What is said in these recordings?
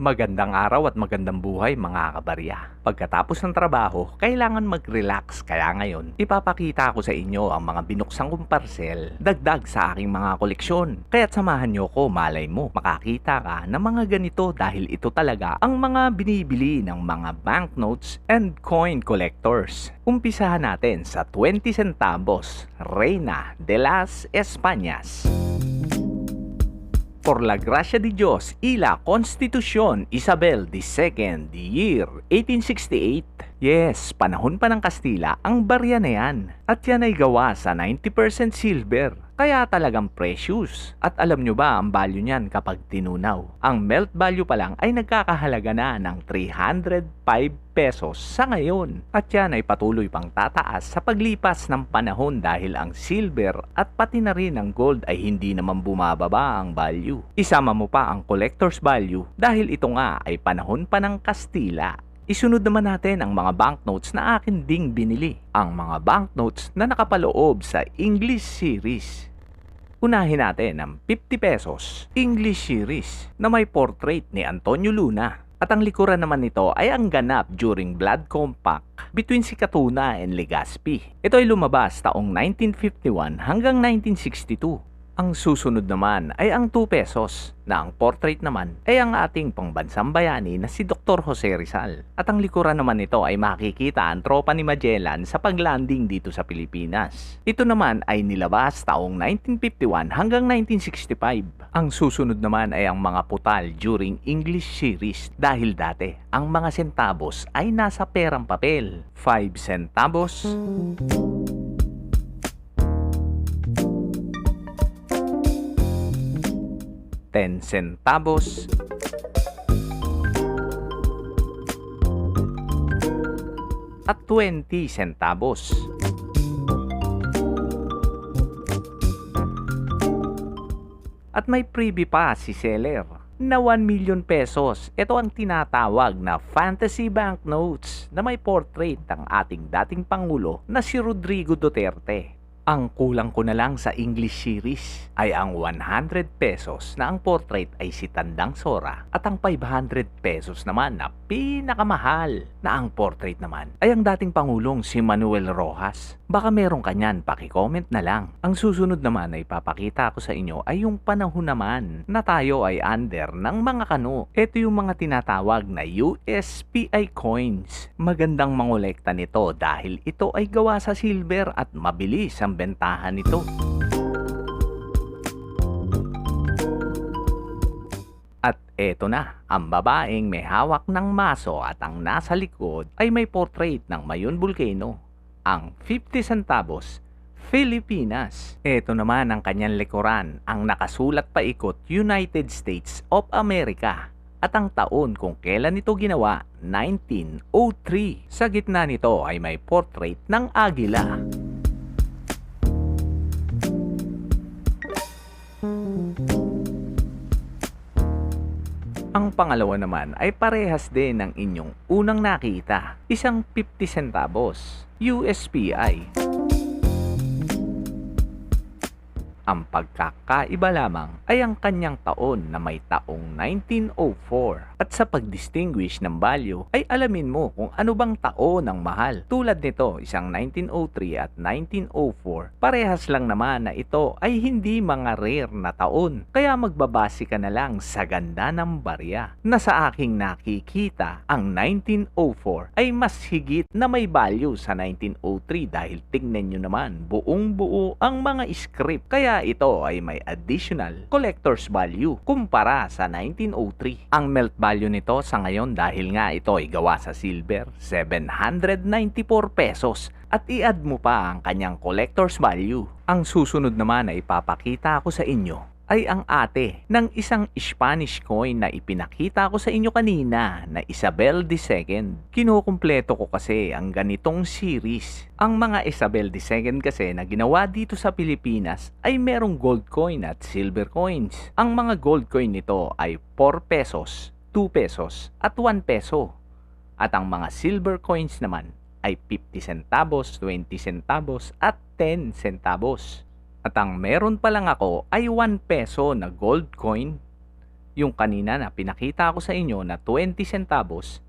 Magandang araw at magandang buhay mga kabarya. Pagkatapos ng trabaho, kailangan mag-relax kaya ngayon ipapakita ko sa inyo ang mga binuksang kong parcel dagdag sa aking mga koleksyon. Kaya't samahan nyo ko malay mo makakita ka ng mga ganito dahil ito talaga ang mga binibili ng mga banknotes and coin collectors. Umpisahan natin sa 20 centavos, Reina de las Españas. Por la gracia de Dios y la Constitución Isabel II, year 1868. Yes, panahon pa ng Kastila ang barya na yan. At yan ay gawa sa 90% silver. Kaya talagang precious. At alam nyo ba ang value niyan kapag tinunaw? Ang melt value pa lang ay nagkakahalaga na ng 305 pesos sa ngayon. At yan ay patuloy pang tataas sa paglipas ng panahon dahil ang silver at pati na rin ang gold ay hindi naman bumababa ang value. Isama mo pa ang collector's value dahil ito nga ay panahon pa ng Kastila. Isunod naman natin ang mga banknotes na akin ding binili. Ang mga banknotes na nakapaloob sa English series. Unahin natin ang 50 pesos English series na may portrait ni Antonio Luna. At ang likuran naman nito ay ang ganap during Blood Compact between si Katuna and Legazpi. Ito ay lumabas taong 1951 hanggang 1962. Ang susunod naman ay ang 2 pesos na ang portrait naman ay ang ating pangbansang bayani na si Dr. Jose Rizal. At ang likuran naman nito ay makikita ang tropa ni Magellan sa paglanding dito sa Pilipinas. Ito naman ay nilabas taong 1951 hanggang 1965. Ang susunod naman ay ang mga putal during English series dahil dati ang mga centavos ay nasa perang papel. 5 centavos, 10 centavos, at 20 centavos. At may freebie pa si seller na 1 million pesos. Ito ang tinatawag na fantasy banknotes na may portrait ng ating dating Pangulo na si Rodrigo Duterte. Ang kulang ko na lang sa English series ay ang 100 pesos na ang portrait ay si Tandang Sora at ang 500 pesos naman na pinakamahal na ang portrait naman ay ang dating Pangulong si Manuel Rojas. Baka meron kanyan, paki-comment na lang. Ang susunod naman ay papakita ko sa inyo ay yung panahon naman na tayo ay under ng mga kano. Ito yung mga tinatawag na USPI coins. Magandang mangolekta nito dahil ito ay gawa sa silver at mabilis ang bentahan nito. At eto na, ang babaeng may hawak ng maso at ang nasa likod ay may portrait ng Mayon Volcano. Ang 50 centavos, Pilipinas. Ito naman ang kanyang likuran, ang nakasulat pa ikot United States of America at ang taon kung kailan ito ginawa, 1903. Sa gitna nito ay may portrait ng agila. Ang pangalawa naman ay parehas din ng inyong unang nakita, isang 50 centavos, USPI. Ang pagkakaiba lamang ay ang kanyang taon na may taong 1904. At sa pagdistinguish ng value ay alamin mo kung ano bang taon ang mahal. Tulad nito, isang 1903 at 1904, parehas lang naman na ito ay hindi mga rare na taon. Kaya magbabase ka na lang sa ganda ng barya. Na sa aking nakikita, ang 1904 ay mas higit na may value sa 1903 dahil tingnan nyo naman, buong buo ang mga script. Kaya ito ay may additional collector's value kumpara sa 1903. Ang melt value nito sa ngayon dahil nga ito ay gawa sa silver, 794 pesos at i-add mo pa ang kanyang collector's value. Ang susunod naman ay ipapakita ko sa inyo ay ang ate ng isang Spanish coin na ipinakita ko sa inyo kanina na Isabel II. Kinukumpleto ko kasi ang ganitong series. Ang mga Isabel II kasi na ginawa dito sa Pilipinas ay merong gold coin at silver coins. Ang mga gold coin nito ay 4 pesos, 2 pesos at 1 peso. At ang mga silver coins naman ay 50 centavos, 20 centavos at 10 centavos. At ang meron pa lang ako ay 1 peso na gold coin. Yung kanina na pinakita ko sa inyo na 20 centavos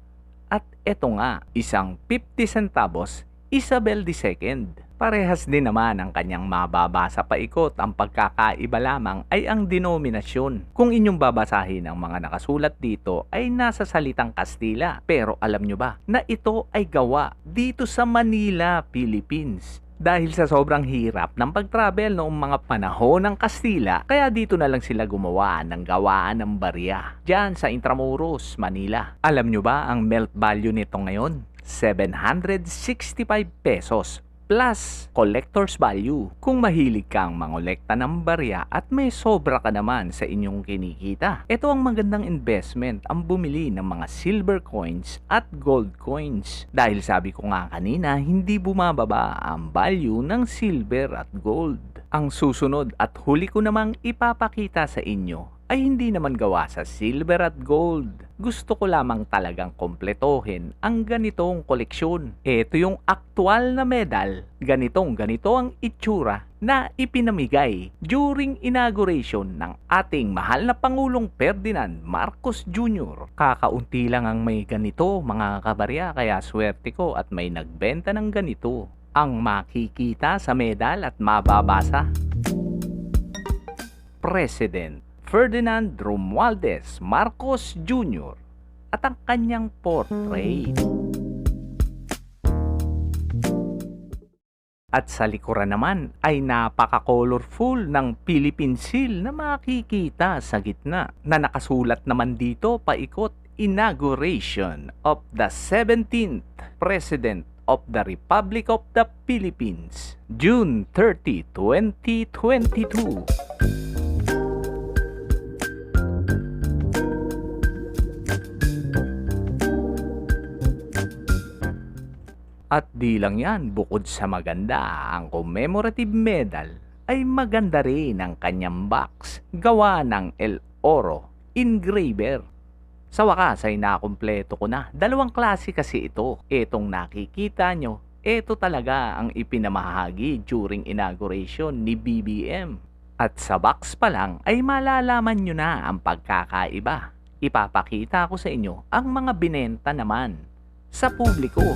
at eto nga, isang 50 centavos Isabel II. Parehas din naman ang kanyang mababa sa paikot. Ang pagkakaiba lamang ay ang denominasyon. Kung inyong babasahin ang mga nakasulat dito ay nasa salitang Kastila. Pero alam nyo ba na ito ay gawa dito sa Manila, Philippines. Dahil sa sobrang hirap ng pag-travel noong mga panahon ng Kastila, kaya dito na lang sila gumawa ng gawaan ng barya. Diyan sa Intramuros, Manila. Alam nyo ba ang melt value nito ngayon? 765 pesos plus collector's value. Kung mahilig kang mangolekta ng barya at may sobra ka naman sa inyong kinikita, ito ang magandang investment ang bumili ng mga silver coins at gold coins. Dahil sabi ko nga kanina, hindi bumababa ang value ng silver at gold. Ang susunod at huli ko namang ipapakita sa inyo ay hindi naman gawa sa silver at gold. Gusto ko lamang talagang kompletohin ang ganitong koleksyon. Ito yung aktual na medal. Ganitong ganito ang itsura na ipinamigay during inauguration ng ating mahal na Pangulong Ferdinand Marcos Jr. Kakaunti lang ang may ganito mga kabarya kaya swerte ko at may nagbenta ng ganito. Ang makikita sa medal at mababasa. President Ferdinand Romualdez Marcos Jr. at ang kanyang portrait. At sa likuran naman ay napaka-colorful ng Philippine Seal na makikita sa gitna na nakasulat naman dito paikot Inauguration of the 17th President of the Republic of the Philippines June 30, 2022 At di lang yan, bukod sa maganda, ang commemorative medal ay maganda rin ang kanyang box gawa ng El Oro engraver. Sa wakas ay nakumpleto ko na. Dalawang klase kasi ito. Itong nakikita nyo, ito talaga ang ipinamahagi during inauguration ni BBM. At sa box pa lang ay malalaman nyo na ang pagkakaiba. Ipapakita ko sa inyo ang mga binenta naman sa publiko.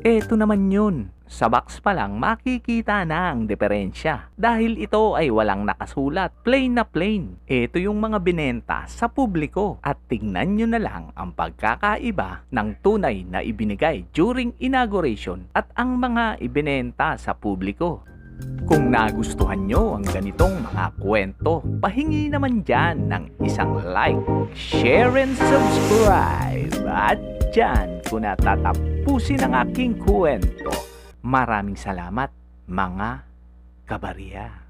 Eto naman yun. Sa box pa lang makikita na ang diferensya. Dahil ito ay walang nakasulat. Plain na plain. Ito yung mga binenta sa publiko. At tingnan nyo na lang ang pagkakaiba ng tunay na ibinigay during inauguration at ang mga ibinenta sa publiko. Kung nagustuhan nyo ang ganitong mga kwento, pahingi naman dyan ng isang like, share, and subscribe. At dyan ko na tatapusin ang aking kwento. Maraming salamat mga kabarya.